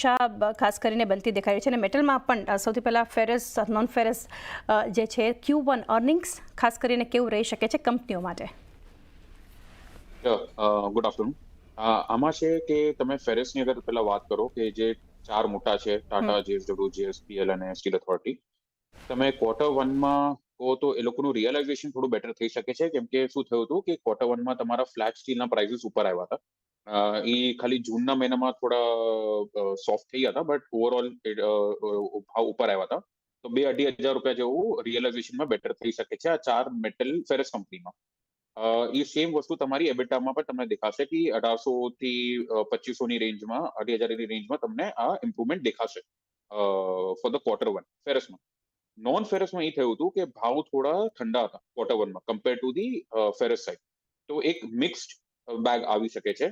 અપેક્ષા ખાસ કરીને બનતી દેખાઈ રહી છે. અને મેટલમાં પણ સૌથી પહેલાં ફેરસ નોન ફેરસ જે છે ક્યુ વન અર્નિંગ્સ ખાસ કરીને કેવું રહી શકે છે કંપનીઓ માટે? ગુડ આફ્ટરનૂન આમાં છે કે તમે ફેરેસની અગર પહેલા વાત કરો કે જે ચાર મોટા છે ટાટા જેએસડબલ્યુ જીએસપીએલ અને સ્ટીલ ઓથોરિટી તમે ક્વાર્ટર વનમાં કહો તો એ લોકોનું રિયલાઇઝેશન થોડું બેટર થઈ શકે છે? કેમ કે શું થયું હતું કે ક્વાર્ટર વનમાં તમારા ફ્લેટ સ્ટીલના પ્રાઇસીસ ઉપર આવ્યા હતા. એ ખાલી જૂનના મહિનામાં થોડા સોફ્ટ થઈ ગયા હતા બટ ઓવરઓલ ભાવ ઉપર આવ્યા હતા. તો બે અઢી હજાર રૂપિયા જેવું રિયલાઇઝેશનમાં બેટર થઈ શકે છે આ ચાર મેટલ ફેરસ કંપનીમાં એ સેમ વસ્તુ તમારી એબિટામાં પણ તમને દેખાશે કે અઢારસો થી પચીસો ની રેન્જમાં અઢી હજારની રેન્જમાં તમને આ ઇમ્પ્રુવમેન્ટ દેખાશે ફોર ધ ક્વાર્ટર વન ફેરસમાં નોન ફેરસમાં એ થયું હતું કે ભાવ થોડા ઠંડા હતા ક્વાર્ટર વનમાં compare to the ferrous side તો એક મિક્સ્ડ બેગ આવી શકે છે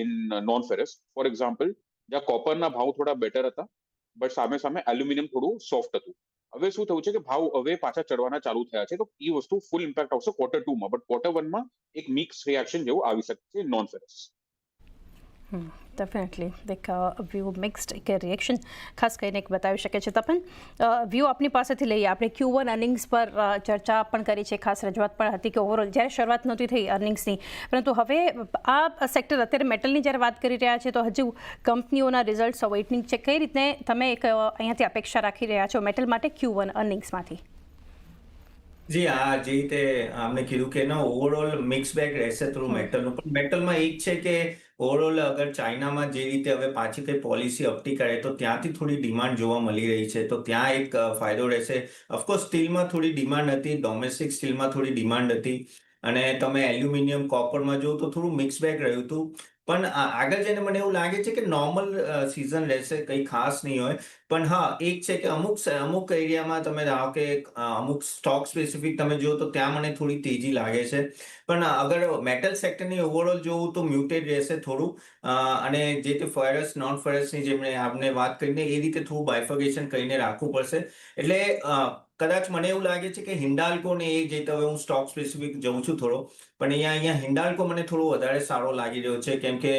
in non ferrous for example જ્યાં કોપરના ભાવ થોડા બેટર હતા બટ સામે સામે એલ્યુમિનિયમ થોડું સોફ્ટ હતું. હવે શું થયું છે કે ભાવ હવે પાછા ચડવાના ચાલુ થયા છે, તો એ વસ્તુ ફૂલ ઇમ્પેક્ટ આવશે ક્વાર્ટર ટુમાં બટ ક્વાર્ટર વનમાં એક મિક્સ રિએક્શન જેવું આવી શકે છે નોન ફેરસ ડેફિનેટલી એક વ્યૂ મિક્સ્ડ એક રિએક્શન ખાસ કરીને એક બતાવી શકે છે તપન. વ્યૂ આપની પાસેથી લઈએ. આપણે ક્યુ વન અર્નિંગ્સ પર ચર્ચા પણ કરી છે. ખાસ રજૂઆત પણ હતી કે ઓવરઓલ જ્યારે શરૂઆત નહોતી થઈ અર્નિંગ્સની પરંતુ હવે આ સેક્ટર અત્યારે મેટલની જ્યારે વાત કરી રહ્યા છે, તો હજુ કંપનીઓના રિઝલ્ટ્સ વેઇટિંગ છે. કઈ રીતે તમે એક અહીંયાથી અપેક્ષા રાખી રહ્યા છો મેટલ માટે ક્યુ વન અર્નિંગ્સમાંથી જી આ જે રીતે આમને કીધું કે એનો ઓવરઓલ મિક્સ બેગ રહેશે થોડું મેટલનું પણ મેટલમાં એક છે કે ઓવરઓલ અગર ચાઇનામાં જે રીતે હવે પાછી કઈ પોલિસી અપટી કરે તો ત્યાંથી થોડી ડિમાન્ડ જોવા મળી રહી છે. તો ત્યાં એક ફાયદો રહેશે. ઓફકોર્સ સ્ટીલમાં થોડી ડિમાન્ડ હતી ડોમેસ્ટિક સ્ટીલમાં થોડી ડિમાન્ડ હતી. અને તમે એલ્યુમિનિયમ કોપરમાં જોવો તો થોડું મિક્સ બેગ રહ્યું હતું. પણ આગળ જઈને મને એવું લાગે છે કે નોર્મલ સિઝન રહેશે, કંઈ ખાસ નહીં હોય. પણ હા, એક છે કે અમુક અમુક એરિયામાં તમે ધારો કે અમુક સ્ટોક સ્પેસિફિક તમે જુઓ તો ત્યાં મને થોડી તેજી લાગે છે. પણ અગર મેટલ સેક્ટરની ઓવરઓલ જોવું તો મ્યુટેડ રહેશે થોડું. અને જે તે ફોરેસ નોન ફેરસની જેમણે આપને વાત કરીને એ રીતે થોડું બાયફર્ગેશન કરીને રાખવું પડશે. એટલે કદાચ મને એવું લાગે છે કે હિન્ડાલ્કો ને એ જે રીતે હવે હું સ્ટોક સ્પેસિફિક જઉં છું થોડો. પણ અહીંયા અહીંયા હિન્ડાલ્કો મને થોડો વધારે સારો લાગી રહ્યો છે, કેમ કે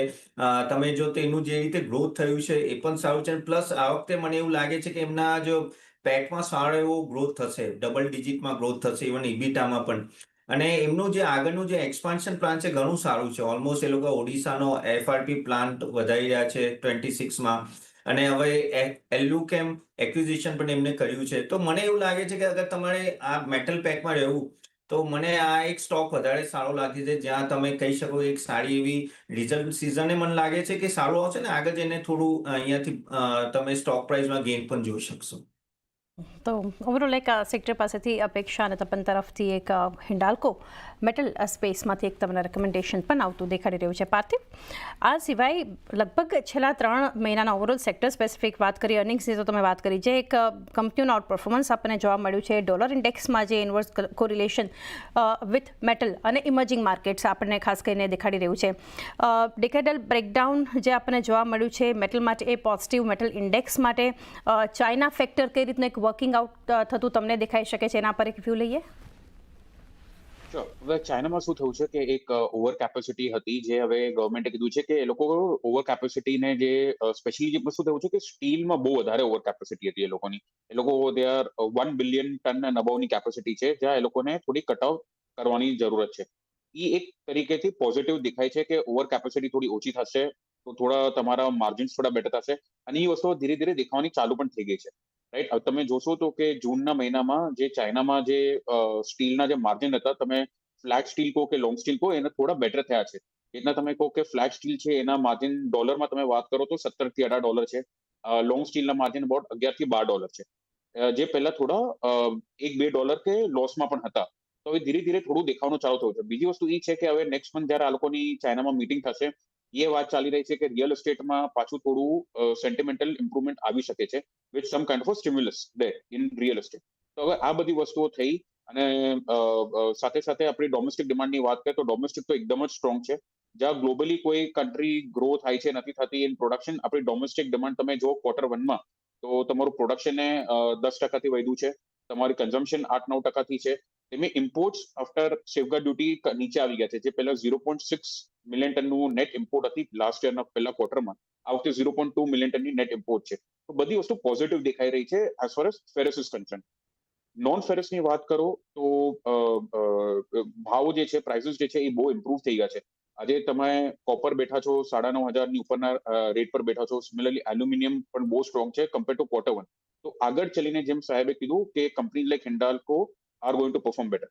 તમે જો તેનું જે રીતે ગ્રોથ થયું છે એ પણ સારું છે પ્લસ આ વખતે મને એવું લાગે છે કે એમના જો પેટમાં સારો એવો ગ્રોથ થશે ડબલ ડિજિટમાં ગ્રોથ થશે ઇવન ઇબીટામાં પણ. અને એમનું જે આગળનું જે એક્સપાન્શન પ્લાન છે ઘણું સારું છે. ઓલમોસ્ટ એ લોકો ઓડિશાનો એફઆરપી પ્લાન્ટ વધારી રહ્યા છે ટ્વેન્ટી સિક્સમાં અને હવે એલ્યુકેમ એક્વિઝિશન પણ એમને કર્યું છે. તો મને એવું લાગે છે કે અગર તમારે આ મેટલ પેકમાં રહેવું તો મને આ એક સ્ટોક વધારે સારો લાગે છે. જ્યાં તમે કહી શકો એક સારી એવી રિઝલ્ટ સિઝને મને લાગે છે કે સારું આવશે ને? આગળ જઈને થોડું અહીંયાથી તમે સ્ટોક પ્રાઇસમાં ગેઇન પણ જોઈ શકશો. તો ઓવરઓલ એક સેક્ટર પાસેથી અપેક્ષા અને તપન તરફથી એક હિન્ડાલ્કો મેટલ સ્પેસમાંથી એક તમને રેકમેન્ડેશન પણ આવતું દેખાડી રહ્યું છે પાર્થિવ આ સિવાય લગભગ છેલ્લા ત્રણ મહિનાના ઓવરઓલ સેક્ટર સ્પેસિફિક વાત કરી અર્નિંગ્સની તો તમે વાત કરી, જે એક કંપનીઓનું આઉટ પરફોર્મન્સ આપણને જોવા મળ્યું છે. ડોલર ઇન્ડેક્સમાં જે ઇન્વર્સ કોરિલેશન વિથ મેટલ અને ઇમર્જિંગ માર્કેટ્સ આપણને ખાસ કરીને દેખાડી રહ્યું છે. ડિકેડલ બ્રેકડાઉન જે આપણને જોવા મળ્યું છે મેટલ માટે એ પોઝિટિવ મેટલ ઇન્ડેક્સ માટે ચાઇના ફેક્ટર કઈ રીતનું એક વર્કિંગ આઉટ થતું તમને દેખાઈ શકે છે, એના પર એક વ્યૂ લઈએ. હવે ચાઇનામાં શું થયું છે કે એક ઓવર કેપેસિટી હતી જે હવે ગવર્મેન્ટે કીધું છે કે એ લોકો ઓવર કેપેસિટીને જે સ્પેશિયલી જે શું થયું છે કે સ્ટીલમાં બહુ વધારે ઓવર કેપેસિટી હતી એ લોકોની. એ લોકો they are one billion ton અબાઉની capacity છે, જ્યાં એ લોકોને થોડી કટ ઓફ કરવાની જરૂરત છે. એ એક તરીકેથી પોઝિટિવ દેખાય છે કે ઓવર કેપેસિટી થોડી ઓછી થશે, તો થોડા તમારા માર્જિન્સ થોડા બેટર થશે, અને એ વસ્તુ ધીરે ધીરે દેખાવાની ચાલુ પણ થઈ ગઈ છે. રાઈટ તમે જોશો તો કે જૂનના મહિનામાં જે ચાઇનામાં જે સ્ટીલના જે માર્જિન હતા, તમે ફ્લેટ સ્ટીલ કહો કે લોંગ સ્ટીલ કહો, એના થોડા બેટર થયા છે. એટલા તમે કહો કે ફ્લેટ સ્ટીલ છે, એના માર્જિન ડોલરમાં તમે વાત કરો તો સત્તરથી અઢાર ડોલર છે. લોંગ સ્ટીલના માર્જિન અબાઉટ અગિયારથી બાર ડોલર છે. જે પહેલા થોડા એક બે ડોલર કે લોસમાં પણ હતા. તો હવે ધીરે ધીરે થોડું દેખાવાનું ચાલુ થયું છે. બીજી વસ્તુ એ છે કે હવે નેક્સ્ટ મંથ જ્યારે આ લોકોની ચાઇનામાં મીટિંગ થશે એ વાત ચાલી રહી છે કે રિયલ એસ્ટેટમાં પાછું થોડું સેન્ટિમેન્ટલ ઇમ્પ્રુવમેન્ટ આવી શકે છે with some kind of stimulus there in real estate તો હવે આ બધી વસ્તુઓ થઈ અને સાથે સાથે આપણી ડોમેસ્ટિક ડિમાન્ડની વાત કરીએ તો ડોમેસ્ટિક તો એકદમ જ સ્ટ્રોંગ છે. જ્યાં ગ્લોબલી કોઈ કન્ટ્રી ગ્રો થાય છે, નથી થતી ઇન પ્રોડક્શન આપણી ડોમેસ્ટિક ડિમાન્ડ તમે જો ક્વાર્ટર વનમાં તો તમારું પ્રોડક્શન દસ ટકાથી વધ્યું છે. તમારી કન્ઝમ્પશન આઠ નવ ટકાથી છે. તેમાં ઇમ્પોર્ટ્સ આફ્ટર સેફગાર્ડ ડ્યુટી નીચે આવી ગયા છે, જે પહેલા ઝીરો પોઈન્ટ સિક્સ મિલિયન ટનનું નેટ ઇમ્પોર્ટ હતી લાસ્ટ યરના પહેલા ક્વાર્ટરમાં આ વખતે ઝીરો પોઈન્ટ ટુ મિલિયન ટનની નેટ ઇમ્પોર્ટ છે. તો બધી વસ્તુ પોઝિટિવ દેખાઈ રહી છે as far as ferrous is concern non ફેરસની વાત કરો તો ભાવ જે છે પ્રાઇસીસ જે છે, એ બહુ ઇમ્પ્રુવ થઈ ગયા છે. આજે તમે કોપર બેઠા છો, સાડા નવ હજારની ઉપરના રેટ પર બેઠા છો. સિમિલરલી એલ્યુમિનિયમ પણ બહુ સ્ટ્રોંગ છે કમ્પેર ટુ ક્વાર્ટર વન તો આગળ ચલીને જેમ સાહેબે કીધું કે company like Hindalco are going to perform better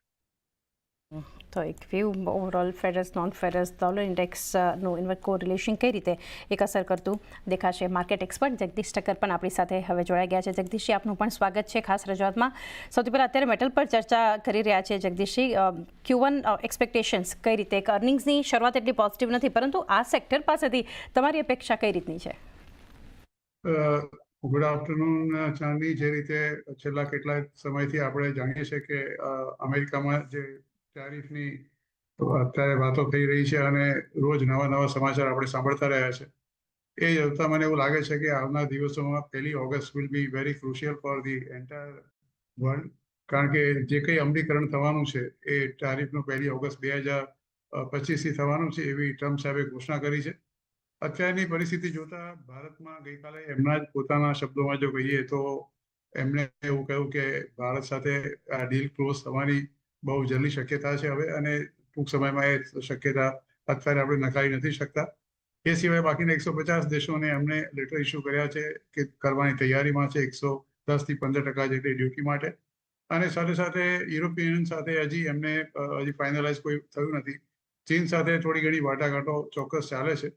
તો એક view overall ferrous non ferrous dollar ઇન્ડેક્સનું invert correlation કઈ રીતે એક અસર કરતું દેખાશે માર્કેટ એક્સપર્ટ જગદીશ ઠક્કર પણ આપણી સાથે હવે જોડાઈ ગયા છે. જગદીશજી, આપનું પણ સ્વાગત છે ખાસ રજૂઆતમાં. સૌથી પહેલાં અત્યારે મેટલ પર ચર્ચા કરી રહ્યા છે જગદીશજી. ક્યુ વન એક્સપેક્ટેશન્સ કઈ રીતે? અર્નિંગ્સની શરૂઆત એટલી પોઝિટિવ નથી, પરંતુ આ સેક્ટર પાસેથી તમારી અપેક્ષા કઈ રીતની છે? ગુડ આફ્ટરનૂન ચાંદની જે રીતે છેલ્લા કેટલાક સમયથી આપણે જાણીએ છીએ કે અમેરિકામાં જે ટેરિફની અત્યારે વાતો થઈ રહી છે અને રોજ નવા નવા સમાચાર આપણે સાંભળતા રહ્યા છે. એ જોતા મને એવું લાગે છે કે આવનાર દિવસોમાં પહેલી August will be very crucial for the entire world કારણ કે જે કંઈ અમલીકરણ થવાનું છે, એ તારીફનું પહેલી ઓગસ્ટ બે હજાર પચીસથી થવાનું છે એવી ટ્રમ્પ સાહેબે ઘોષણા કરી છે. અત્યારની પરિસ્થિતિ જોતા ભારતમાં ગઈકાલે એમના જ પોતાના શબ્દોમાં જો કહીએ તો એમણે એવું કહ્યું કે ભારત સાથે આ ડીલ ક્લોઝ થવાની બહુ જલ્દી શક્યતા છે હવે અને ટૂંક સમયમાં એ શક્યતા અત્યારે આપણે નકારી નથી શકતા. એ સિવાય બાકીના એકસો પચાસ દેશોને એમને લેટર ઇસ્યુ કર્યા છે કે કરવાની તૈયારીમાં છે એકસો દસથી પંદર ટકા જેટલી ડ્યુટી માટે. અને સાથે સાથે યુરોપિયન યુનિયન સાથે હજી એમને હજી ફાઇનલાઇઝ કોઈ થયું નથી. ચીન સાથે થોડી ઘણી વાટાઘાટો ચોક્કસ ચાલે છે.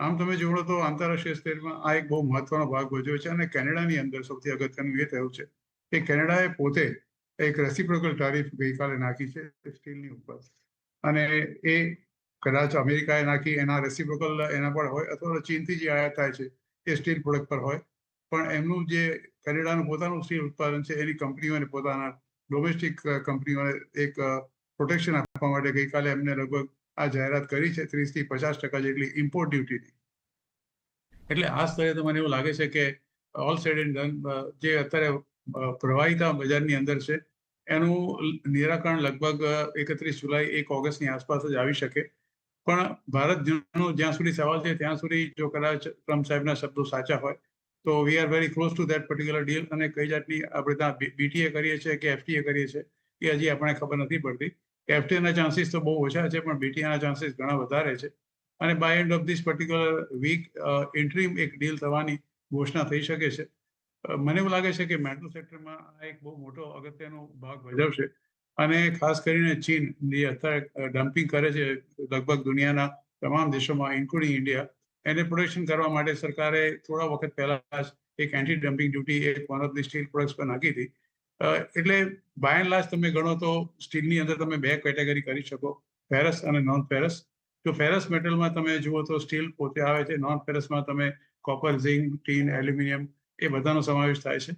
આમ તમે જોડો તો આંતરરાષ્ટ્રીય સ્ટેટમાં આ એક બહુ મહત્વનો ભાગ ભજવ્યો છે અને કેનેડાની અંદર સૌથી અગત્યનું એ થયું છે કે કેનેડાએ પોતે એક રેસિપ્રોકલ ટારિફ ગઈકાલે નાખી છે સ્ટીલની ઉપર. અને એ કદાચ અમેરિકાએ નાખી, એના રેસિપ્રોકલ એના પર હોય અથવા ચીનથી જે આયાત થાય છે, એ સ્ટીલ પ્રોડક્ટ પર હોય. પણ એમનું જે કેનેડાનું પોતાનું સ્ટીલ ઉત્પાદન છે, એની કંપનીઓને પોતાના ડોમેસ્ટિક કંપનીઓને એક પ્રોટેક્શન આપવા માટે ગઈકાલે એમને લગભગ આ જાહેરાત કરી છે ત્રીસથી પચાસ ટકા જેટલી ઇમ્પોર્ટ ડ્યુટીની એટલે આ સ્તરે તો મને એવું લાગે છે કે ઓલ સેડ એન્ડ ડન જે અત્યારે પ્રવાહિતા બજારની અંદર છે. એનું નિરાકરણ લગભગ એકત્રીસ જુલાઈ, એક ઓગસ્ટની આસપાસ જ આવી શકે. પણ ભારત નો જ્યાં સુધી સવાલ છે, ત્યાં સુધી જો કદાચ ટ્રમ્પ સાહેબના શબ્દો સાચા હોય, તો we are very close to that particular deal અને કઈ જાતની આપણે ત્યાં બીટીએ કરીએ છીએ કે એફટીએ કરીએ છીએ, એ હજી આપણને ખબર નથી પડતી. એફટીએના ચાન્સીસ તો બહુ ઓછા છે, પણ બીટીએના ચાન્સીસ ઘણા વધારે છે. અને by end of this particular week interim એક ડીલ થવાની ઘોષણા થઈ શકે છે. મને એવું લાગે છે કે મેટ્રો સેક્ટરમાં આ એક બહુ મોટો અગત્યનો ભાગ ભજવશે. અને ખાસ કરીને ચીન, જે અત્યારે ડમ્પિંગ કરે છે લગભગ દુનિયાના તમામ દેશોમાં ઇન્ક્લુડિંગ ઇન્ડિયા એને પ્રોટેક્શન કરવા માટે સરકારે થોડા વખત પહેલા જ એક એન્ટી ડમ્પિંગ ડ્યુટી એક ધી સ્ટીલ પ્રોડક્ટ્સ પર નાખી હતી. એટલે બાય એન્ડ લાર્જ તમે ગણો તો સ્ટીલની અંદર તમે બે કેટેગરી કરી શકો ફેરસ અને નોન ફેરસ જો ફેરસ મેટલમાં તમે જુઓ તો સ્ટીલ પોતે આવે છે નોન ફેરસમાં તમે કોપર ઝિંક ટીન એલ્યુમિનિયમ એ બધાનો સમાવેશ થાય છે.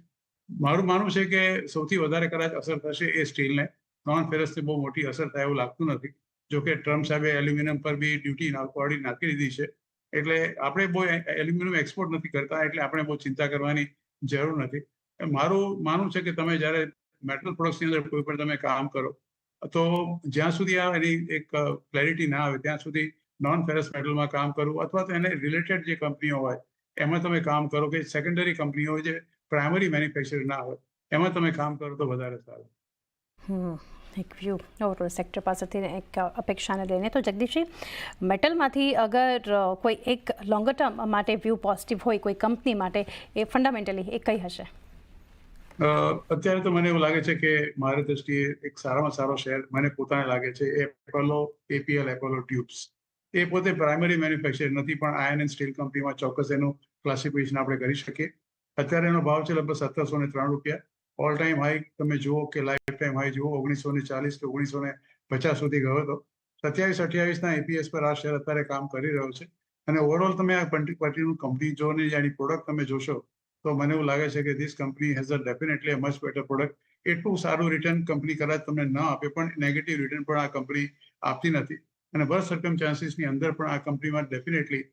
મારું માનવું છે કે સૌથી વધારે કદાચ અસર થશે એ સ્ટીલને. નોન ફેરસથી બહુ મોટી અસર થાય એવું લાગતું નથી. જો કે ટ્રમ્પ સાહેબે એલ્યુમિનિયમ પર બી ડ્યુટી ઓલરેડી નાખી દીધી છે. એટલે આપણે બહુ એલ્યુમિનિયમ એક્સપોર્ટ નથી કરતા, એટલે આપણે બહુ ચિંતા કરવાની જરૂર નથી. મારું માનવું છે કે તમે જ્યારે મેટલ પ્રોડક્ટ્સની અંદર કોઈ પણ તમે કામ કરો, તો જ્યાં સુધી આ એની એક ક્લેરિટી ના આવે, ત્યાં સુધી નોન ફેરસ મેટલમાં કામ કરવું અથવા તો એને રિલેટેડ જે કંપનીઓ હોય એમાં તમે કામ કરો કે સેકન્ડરી કંપનીઓ જે પ્રાઇમરી મેન્યુફેક્ચર ના હોય એમાં તમે કામ કરો તો વધારે સારું. હમ, એક વ્યૂ ઓવરઓલ સેક્ટર પાસેથી એક અપેક્ષાને લઈને તો જગદીશજી મેટલમાંથી અગર કોઈ એક લોંગર ટર્મ માટે વ્યૂ પોઝિટિવ હોય કોઈ કંપની માટે એ ફંડામેન્ટલી એ કઈ હશે? અત્યારે તો મને એવું લાગે છે કે મારી દ્રષ્ટિએ એક સારામાં સારો શેર મને પોતાને લાગે છે એપોલો એપીએલ એપોલો ટ્યુબ્સ એ પોતે પ્રાઇમરી મેન્યુફેક્ચર નથી, પણ આયર્ન એન્ડ સ્ટીલ કંપનીમાં ચોક્કસ એનું ક્લાસિફિકેશન આપણે કરી શકીએ. અત્યારે એનો ભાવ છે લગભગ સત્તરસો ને ત્રણ રૂપિયા. ઓલ ટાઈમ હાઈ તમે જુઓ કે લાઈફ ટાઈમ હાઈ જુઓ, ઓગણીસો ને ચાલીસ કે ઓગણીસો ને પચાસ સુધી ગયો હતો. સત્યાવીસ અઠ્યાવીસના એપીએસ પર આ શેર અત્યારે કામ કરી રહ્યો છે. અને ઓવરઓલ તમે આ પર્ટિક્યુલર કંપની જો ને એની પ્રોડક્ટ તમે જોશો, તો મને એવું લાગે છે કે this company has a definitely a much better product એટલું સારું રિટર્ન કંપની કદાચ તમને ન આપે, પણ નેગેટિવ રિટર્ન પણ આ કંપની આપતી નથી. અને વર્સ સર્કમચાન્સીસની અંદર પણ આ કંપનીમાં ડેફિનેટલી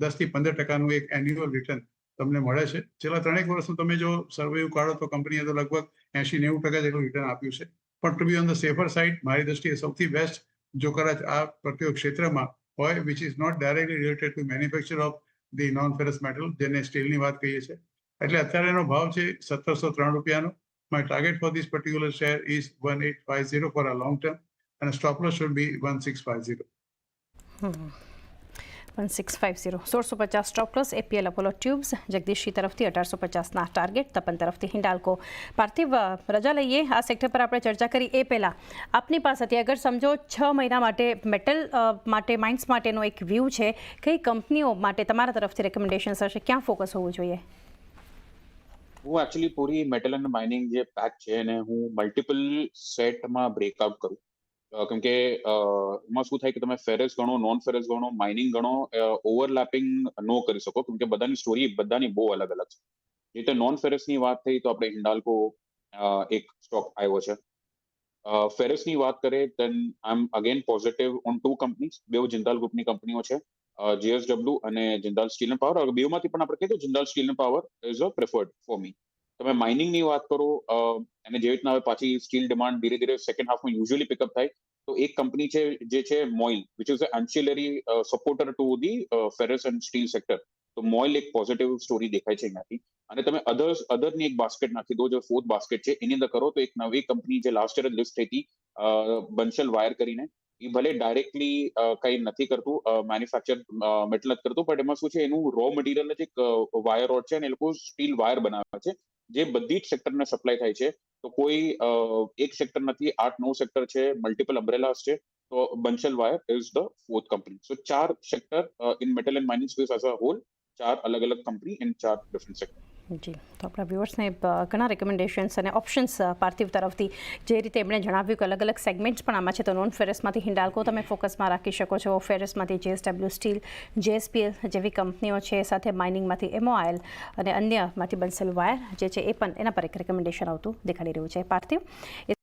દસથી પંદર ટકાનું એક એન્યુઅલ રિટર્ન તમને મળે છે. છેલ્લા ત્રણેક વર્ષનું તમે જો સર્વે કાઢો તો કંપનીએ તો લગભગ એસી નેવું ટકા જેટલું રિટર્ન આપ્યું છે. પણ to be on the safer side મારી દ્રષ્ટિએ સૌથી બેસ્ટ જો કદાચ આ પ્રત્યેક ક્ષેત્રમાં હોય which is not directly related to manufacture of the non ferrous metal જેને સ્ટીલની વાત કહીએ છીએ. એટલે અત્યારે એનો ભાવ છે સત્તરસો ત્રણ રૂપિયાનો. My target for this particular share is one eight five zero for a long term be one six five zero one six five zero સોળસો પચાસ stop loss APL Apollo tubes જગદીશી તરફથી અઢારસો પચાસના ટાર્ગેટ તપન તરફથી હિન્ડાલ્કો પાર્થિવ રજા લઈએ આ સેક્ટર પર આપણે ચર્ચા કરી એ પહેલાં. આપની પાસેથી અગર સમજો છ મહિના માટે મેટલ માટે માઇન્સ માટેનો એક વ્યૂ છે કઈ કંપનીઓ માટે તમારા તરફથી રેકમેન્ડેશન્સ હશે? ક્યાં ફોકસ હોવું જોઈએ? હું એકચ્યુઅલી પૂરી મેટલ એન્ડ માઇનિંગ જે પેક છે એને હું મલ્ટિપલ સેટમાં બ્રેકઆઉટ કરું. કેમ કે એમાં શું થાય કે તમે ફેરેસ ગણો નોન ફેરેસ ગણો માઇનિંગ ગણો ઓવરલેપિંગ નો કરી શકો. કેમ કે બધાની સ્ટોરી બધાની બહુ અલગ અલગ છે. જે રીતે નોન ફેરસની વાત થઈ તો આપણે હિન્ડાલ્કો એક સ્ટોક આવ્યો છે. ફેરસની વાત કરીએ then I am again positive on two companies બેઉ જિંદાલ ગ્રુપની કંપનીઓ છે જીએસડબલ્યુ અને જિંદાલ સ્ટીલ એન્ડ પાવર બેમાંથી પણ આપણે કહીએ તો Jindal steel and power is a preferred for me તમે માઇનિંગની વાત કરો અને જેવી રીતના હવે પાછી સ્ટીલ ડિમાન્ડ ધીરે ધીરે સેકન્ડ હાફમાં યુઝ્યુઅલી પિકઅપ થાય. તો એક કંપની છે, જે છે MOIL which is ancillary supporter to the ferrous and steel sector તો મોઇલ એક પોઝિટિવ સ્ટોરી દેખાય છે અહીંયાથી અને તમે અધર્સ અધરની એક બાસ્કેટ નાખી દો, જે ફોર્થ બાસ્કેટ છે, એની અંદર કરો તો એક નવી કંપની જે લાસ્ટ યર લિસ્ટ થઈ હતી બંશલ વાયર કરીને, એ ભલે ડાયરેક્ટલી કંઈ નથી કરતું મેન્યુફેક્ચર મેટલ નથી કરતું બટ એમાં શું છે, એનું રો મટીરિયલ જ એક વાયર રોડ છે અને એ લોકો સ્ટીલ વાયર બનાવે છે. જે બધી જ સેક્ટરને સપ્લાય થાય છે, તો કોઈ એક સેક્ટર નથી, આઠ, નવ સેક્ટર છે મલ્ટિપલ અમ્બ્રેલાસ છે, તો Bansal wire is the fourth company so ચાર sector in metal and mining space as a whole ચાર અલગ અલગ કંપની ઇન ચાર ડિફરન્ટ સેક્ટર જી, તો આપણા વ્યુઅર્સને ઘણા રેકમેન્ડેશન્સ અને ઓપ્શન્સ પાર્થિવ તરફથી જે રીતે એમણે જણાવ્યું કે અલગ અલગ સેગમેન્ટ્સ પણ આમાં છે, તો નોન ફેરસમાંથી હિન્ડાલ્કો તમે ફોકસમાં રાખી શકો છો. ફેરસમાંથી જેએસડબલ્યુ સ્ટીલ જેએસપીએલ જેવી કંપનીઓ છે, સાથે માઇનિંગમાંથી એમઓઆઈએલ અને અન્યમાંથી બનસેલ વાયર જે છે, એ પણ એના પર એક રેકમેન્ડેશન આવતું દેખાડી રહ્યું છે. પાર્થિવ